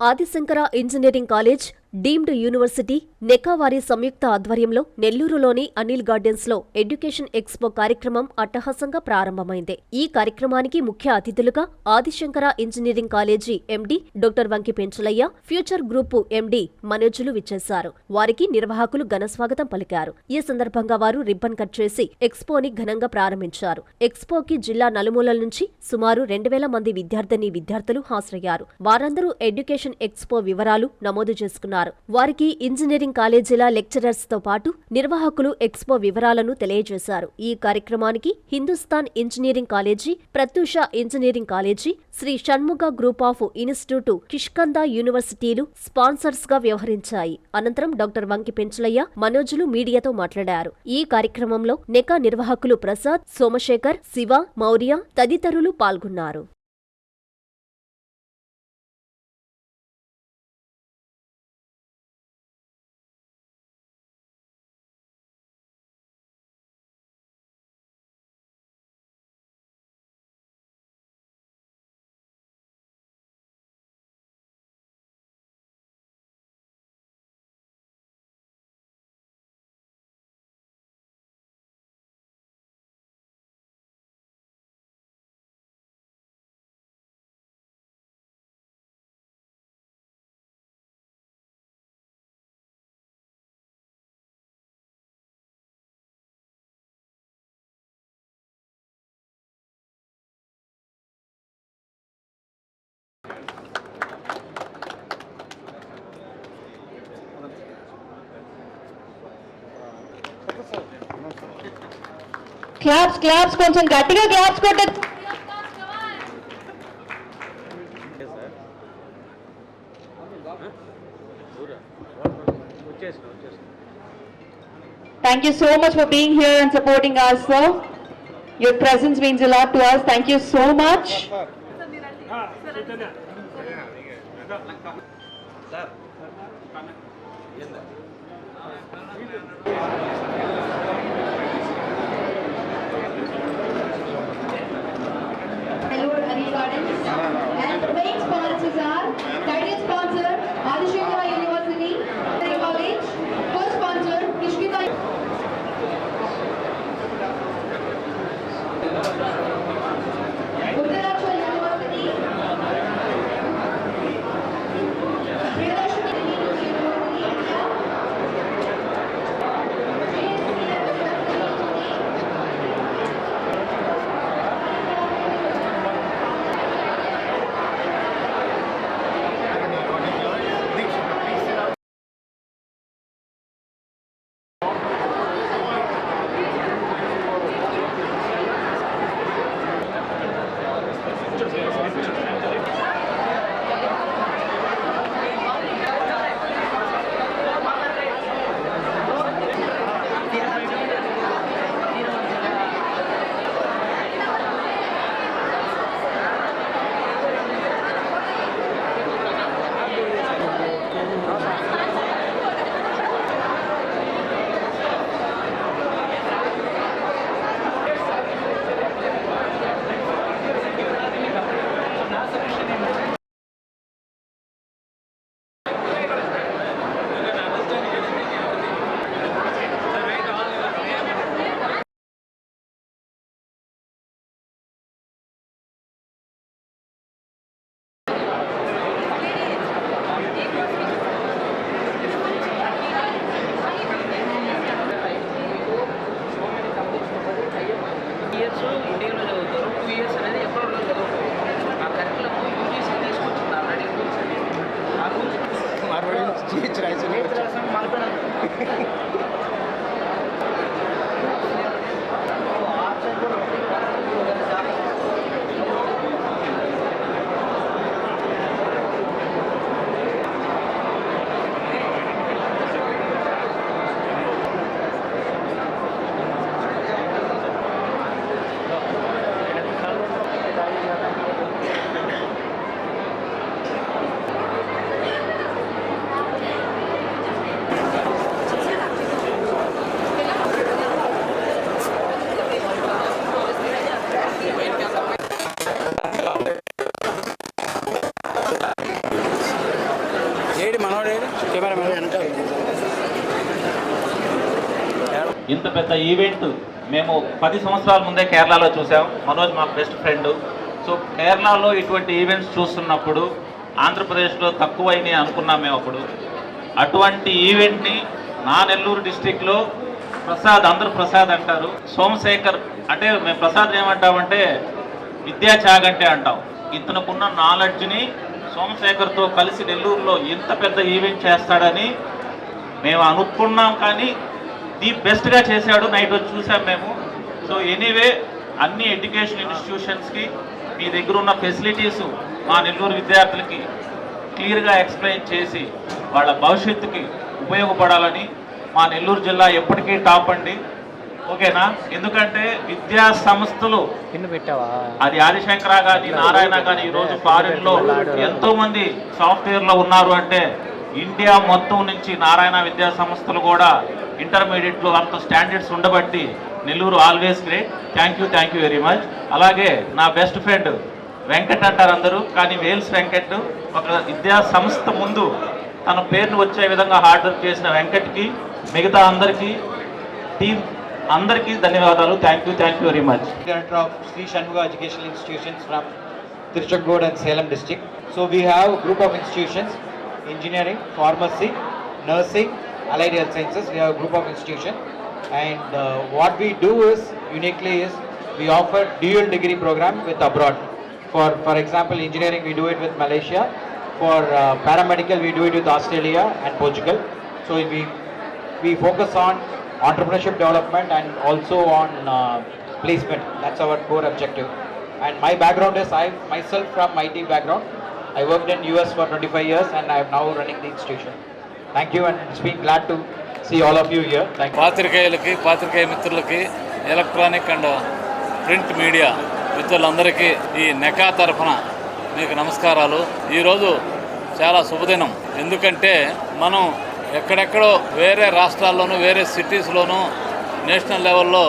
Adishankara engineering college deemed university నెకావారి సంయుక్త ఆధ్వర్యంలో నెల్లూరులోని అనిల్ గార్డెన్స్లో ఎడ్యుకేషన్ ఎక్స్పో కార్యక్రమం అట్టహాసంగా ప్రారంభమైంది. ఈ కార్యక్రమానికి ముఖ్య అతిథులుగా Adishankara engineering college MD doctor Vanki Penchalaiah future group MD మనోజులు విచ్చేశారు. వారికి నిర్వాహకులు ఘనస్వాగతం పలికారు. ఈ సందర్భంగా వారు రిబ్బన్ కట్ చేసి ఎక్స్పోని ఘనంగా ప్రారంభించారు. ఎక్స్పోకి జిల్లా నలుమూలల నుంచి సుమారు రెండు వేల మంది విద్యార్థిని విద్యార్థులు హాజరయ్యారు. వారందరూ ఎడ్యుకేషన్ ఎక్స్పో వివరాలు నమోదు చేసుకున్నారు. వారికి ఇంజనీరింగ్ కాలేజీల లెక్చరర్స్తో పాటు నిర్వాహకులు ఎక్స్పో వివరాలను తెలియజేశారు. ఈ కార్యక్రమానికి Hindustan engineering college Pratyusha engineering college Shri Shanmuga group of institute Kishkinda యూనివర్సిటీలు స్పాన్సర్స్గా వ్యవహరించాయి. అనంతరం డాక్టర్ వంకి పెంచలయ్య మనోజులు మీడియాతో మాట్లాడారు. ఈ కార్యక్రమంలో నెకా నిర్వాహకులు ప్రసాద్ సోమశేఖర్ శివ మౌర్య తదితరులు పాల్గొన్నారు. క్లాప్స్ క్లాప్స్ కొంచెం గట్టిగా క్లాప్స్ కొట్టదు వచ్చేసిన వచ్చేసిన thank you so much for being here and supporting us sir your presence means a lot to us thank you so much sir Hello, any gardens? And weight policies are guidance policies. పెద్ద event మేము పది సంవత్సరాల ముందే కేరళలో చూసాం మనోజ్ మా best friend so కేరళలో ఇటువంటి ఈవెంట్స్ చూస్తున్నప్పుడు ఆంధ్రప్రదేశ్లో తక్కువైనవి అనుకున్నాం మేము అప్పుడు. అటువంటి ఈవెంట్ని నా నెల్లూరు డిస్టిక్లో ప్రసాద్ అందరు ప్రసాద్ అంటారు. సోమశేఖర్ అంటే మేము ప్రసాద్ ఏమంటామంటే విద్యా చాగంటే అంటాం ఇతనుకున్న నాలెడ్జ్ని సోమశేఖర్తో కలిసి నెల్లూరులో ఇంత పెద్ద ఈవెంట్ చేస్తాడని మేము అనుకున్నాం కానీ ది బెస్ట్గా చేశాడు. నైట్ వచ్చి చూసాం మేము. సో ఎనీవే అన్ని ఎడ్యుకేషన్ ఇన్స్టిట్యూషన్స్కి మీ దగ్గర ఉన్న ఫెసిలిటీస్ మా నెల్లూరు విద్యార్థులకి క్లియర్గా ఎక్స్ప్లెయిన్ చేసి వాళ్ళ భవిష్యత్తుకి ఉపయోగపడాలని మా నెల్లూరు జిల్లా ఎప్పటికీ టాప్ అండి. ఓకేనా? ఎందుకంటే విద్యా సంస్థలు అది ఆదిశంకర కానీ నారాయణ కానీ ఈరోజు ఫారిన్లో ఎంతో మంది సాఫ్ట్వేర్లో ఉన్నారు అంటే ఇండియా మొత్తం నుంచి నారాయణ విద్యా సంస్థలు కూడా ఇంటర్మీడియట్లో అంత స్టాండర్డ్స్ ఉండబట్టి Nellore always great thank you thank you very much అలాగే నా బెస్ట్ ఫ్రెండ్ వెంకట్ అంటారు అందరూ కానీ వేల్స్ వెంకట్ ఒక విద్యా సంస్థ ముందు తన పేరును వచ్చే విధంగా హార్డ్ వర్క్ చేసిన వెంకట్కి మిగతా అందరికీ టీం అందరికీ ధన్యవాదాలు. Thank you thank you very much director of Shri Shanmuga educational institutions from Tiruchangod and Salem district so we have group of institutions engineering pharmacy nursing allied health sciences, we have a group of institutions. And uh, what we do is uniquely is we offer dual degree program with abroad. For, for example, engineering we do it with Malaysia. For uh, paramedical we do it with Australia and Portugal. So we we focus on entrepreneurship development and also on uh, placement. That's our core objective. And my background is I myself from IT background. I worked in US for 25 years and I am now running the institution. Thank you and it's been glad to see all of you here పాత్రికేయులకి పాత్రికేయ మిత్రులకి electronic and print media మిత్రులందరికీ ఈ నెకా తరఫున మీకు నమస్కారాలు. ఈరోజు చాలా శుభదినం. ఎందుకంటే మనం ఎక్కడెక్కడో వేరే రాష్ట్రాల్లోనూ వేరే సిటీస్లోనూ నేషనల్ లెవెల్లో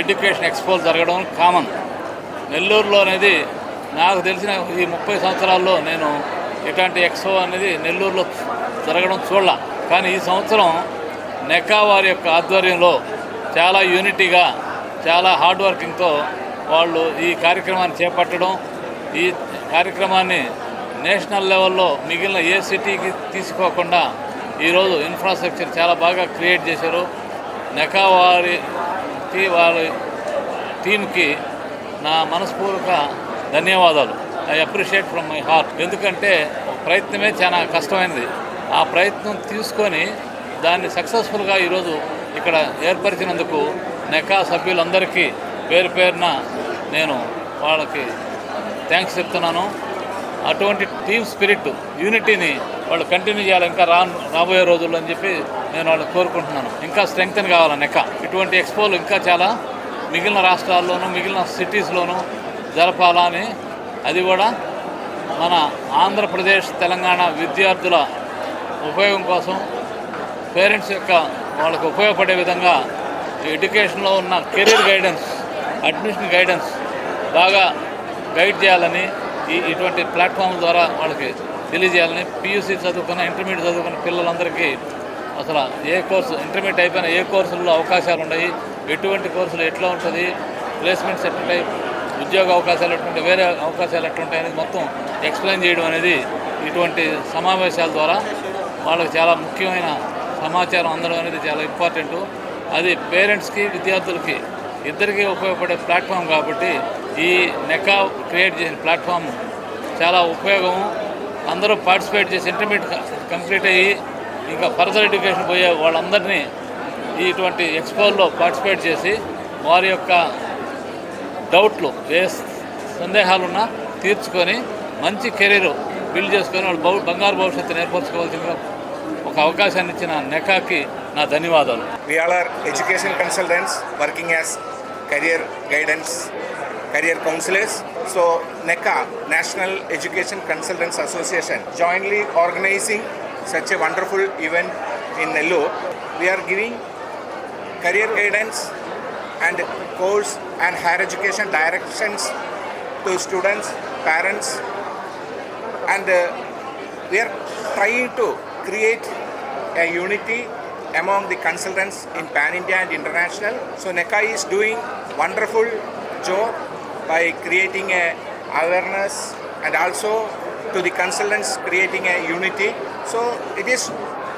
ఎడ్యుకేషన్ ఎక్స్పోలు జరగడం కామన్. నెల్లూరులో అనేది నాకు తెలిసిన ఈ ముప్పై సంవత్సరాల్లో నేను ఇట్లాంటి ఎక్స్పో అనేది నెల్లూరులో జరగడం చూడాల. కానీ ఈ సంవత్సరం నెకా వారి యొక్క ఆధ్వర్యంలో చాలా యూనిటీగా చాలా హార్డ్ వర్కింగ్తో వాళ్ళు ఈ కార్యక్రమాన్ని చేపట్టడం ఈ కార్యక్రమాన్ని నేషనల్ లెవెల్లో మిగిలిన ఏ సిటీకి తీసుకోకుండా ఈరోజు ఇన్ఫ్రాస్ట్రక్చర్ చాలా బాగా క్రియేట్ చేశారు. నెకా వారికి వారి టీంకి నా మనస్పూర్వక ధన్యవాదాలు. I appreciate from my heart. ఎందుకంటే ప్రయత్నమే చాలా కష్టమైనది. ఆ ప్రయత్నం తీసుకొని దాన్ని సక్సెస్ఫుల్గా ఈరోజు ఇక్కడ ఏర్పరిచినందుకు నెకా సభ్యులందరికీ పేరు పేరున నేను వాళ్ళకి థ్యాంక్స్ చెప్తున్నాను. అటువంటి టీమ్ స్పిరిట్ యూనిటీని వాళ్ళు కంటిన్యూ చేయాలి ఇంకా రా రాబోయే రోజుల్లో అని చెప్పి నేను వాళ్ళు కోరుకుంటున్నాను. ఇంకా స్ట్రెంగ్తన్ కావాలి నెక్క ఇటువంటి ఎక్స్పోలు ఇంకా చాలా మిగిలిన రాష్ట్రాల్లోనూ మిగిలిన సిటీస్లోనూ జరపాలని అది కూడా మన ఆంధ్రప్రదేశ్ తెలంగాణ విద్యార్థుల ఉపయోగం కోసం పేరెంట్స్ యొక్క వాళ్ళకు ఉపయోగపడే విధంగా ఎడ్యుకేషన్లో ఉన్న కెరీర్ గైడెన్స్ అడ్మిషన్ గైడెన్స్ బాగా గైడ్ చేయాలని ఈ ఇటువంటి ప్లాట్ఫామ్ ద్వారా వాళ్ళకి తెలియజేయాలని పీయూసీ చదువుకున్న ఇంటర్మీడియట్ చదువుకున్న పిల్లలందరికీ అసలు ఏ కోర్సు ఇంటర్మీడియట్ అయిపోయిన ఏ కోర్సుల్లో అవకాశాలు ఉన్నాయి ఎటువంటి కోర్సులు ఎట్లా ఉంటుంది ప్లేస్మెంట్స్ ఎట్లుంటాయి ఉద్యోగ అవకాశాలు ఎట్లుంటాయి వేరే అవకాశాలు ఎట్లుంటాయి అనేది మొత్తం ఎక్స్ప్లెయిన్ చేయడం అనేది ఇటువంటి సమావేశాల ద్వారా వాళ్ళకి చాలా ముఖ్యమైన సమాచారం అందడం అనేది చాలా ఇంపార్టెంట్. అది పేరెంట్స్కి విద్యార్థులకి ఇద్దరికీ ఉపయోగపడే ప్లాట్ఫామ్ కాబట్టి ఈ నెకా క్రియేట్ చేసిన ప్లాట్ఫామ్ చాలా ఉపయోగము. అందరూ పార్టిసిపేట్ చేసి ఇంటర్మీడియట్ కంప్లీట్ అయ్యి ఇంకా ఫర్దర్ ఎడ్యుకేషన్ పోయే వాళ్ళందరినీ ఇటువంటి ఎక్స్పోల్లో పార్టిసిపేట్ చేసి వారి యొక్క డౌట్లు ఏ సందేహాలున్నా తీర్చుకొని మంచి కెరీరు బిల్డ్ చేసుకొని వాళ్ళు బంగారు భవిష్యత్తును ఏర్పరచుకోవాల్సిన ఒక అవకాశాన్ని ఇచ్చిన నెకాకి నా ధన్యవాదాలు. VRR education consultants working as career guidance career counsellors so NECA national education consultants association jointly organizing such a wonderful event in Nellore we're giving career guidance and course and higher education directions to students parents and uh, we are trying to create a unity among the consultants in Pan India and international. So NECA is doing wonderful job by creating a awareness and also to the consultants creating a unity. So it is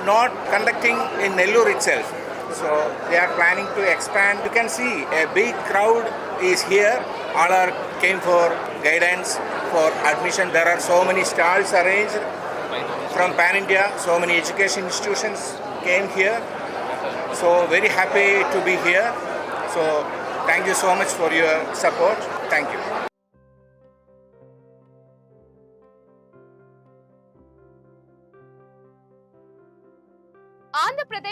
not conducting in Nellore itself. So they are planning to expand. You can see a big crowd is here. All are came for guidance, for admission. There are so many stalls arranged from Pan India. So many education institutions came here. So very happy to be here. So thank you so much for your support. Thank you.